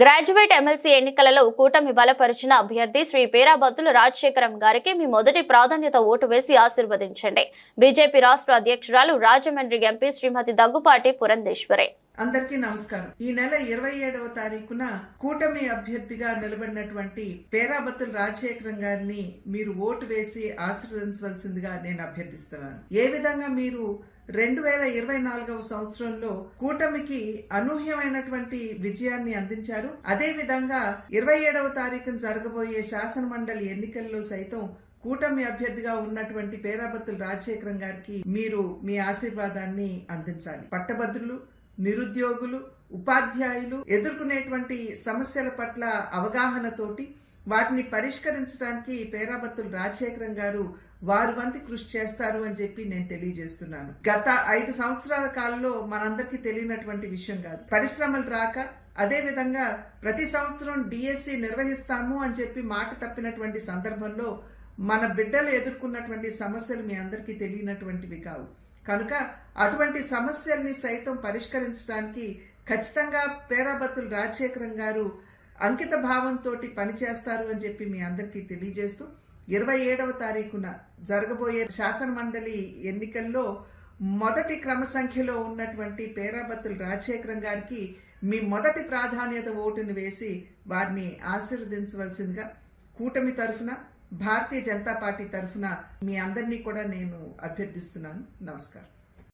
Graduate MLC ఎన్నికలలో కూటమి బలపరిచిన అభ్యర్థి శ్రీ పేరాబత్తుల రాజశేఖరం గారికి మీ మొదటి ప్రాధాన్యత ఓటు వేసి ఆశీర్వదించండి. బీజేపీ రాష్ట్ర అధ్యక్షురాలు రాజమండ్రి ఎంపీ శ్రీమతి దగ్గుపాటి పురంధేశ్వరి. అందరికీ నమస్కారం. ఈ నెల ఇరవై ఏడవ తారీఖున కూటమి అభ్యర్థిగా నిలబడినటువంటి పేరాబత్తుల రాజశేఖరం గారిని మీరు ఓటు వేసి ఆశీర్వదించవలసిందిగా నేను అభ్యర్థిస్తున్నాను. ఏ విధంగా మీరు రెండు వేల ఇరవై నాలుగవ సంవత్సరంలో కూటమికి అనూహ్యమైనటువంటి విజయాన్ని అందించారు. అదే విధంగా ఇరవై ఏడవ తారీఖున జరగబోయే శాసన మండలి ఎన్నికల్లో సైతం కూటమి అభ్యర్థిగా ఉన్నటువంటి పేరాబత్తుల రాజశేఖరం గారికి మీరు మీ ఆశీర్వాదాన్ని అందించాలి. పట్టభద్రులు నిరుద్యోగులు ఉపాధ్యాయులు ఎదుర్కొనేటువంటి సమస్యల పట్ల అవగాహనతోటి వాటిని పరిష్కరించడానికి పేరాబత్తుల రాజశేఖరం గారు వారి వంతి కృషి చేస్తారు అని చెప్పి నేను తెలియజేస్తున్నాను. గత ఐదు సంవత్సరాల కాలంలో మనందరికీ తెలియనటువంటి విషయం కాదు. పరిశ్రమలు రాక అదే విధంగా ప్రతి సంవత్సరం డిఎస్సి నిర్వహిస్తాము అని చెప్పి మాట తప్పినటువంటి సందర్భంలో మన బిడ్డలు ఎదుర్కొన్నటువంటి సమస్యలు మీ అందరికీ తెలియనటువంటివి కావు. కనుక అటువంటి సమస్యల్ని సైతం పరిష్కరించడానికి ఖచ్చితంగా పేరాబత్తులు రాజశేఖరం గారు అంకిత భావంతో పనిచేస్తారు అని చెప్పి మీ అందరికీ తెలియజేస్తూ ఇరవై ఏడవ తారీఖున జరగబోయే శాసన మండలి ఎన్నికల్లో మొదటి క్రమ సంఖ్యలో ఉన్నటువంటి పేరాబత్తులు రాజశేఖరం గారికి మీ మొదటి ప్రాధాన్యత ఓటును వేసి వారిని ఆశీర్వదించవలసిందిగా కూటమి తరఫున భారతీయ జనతా పార్టీ తరఫున మీ అందరినీ కూడా నేను అభ్యర్థిస్తున్నాను. నమస్కారం.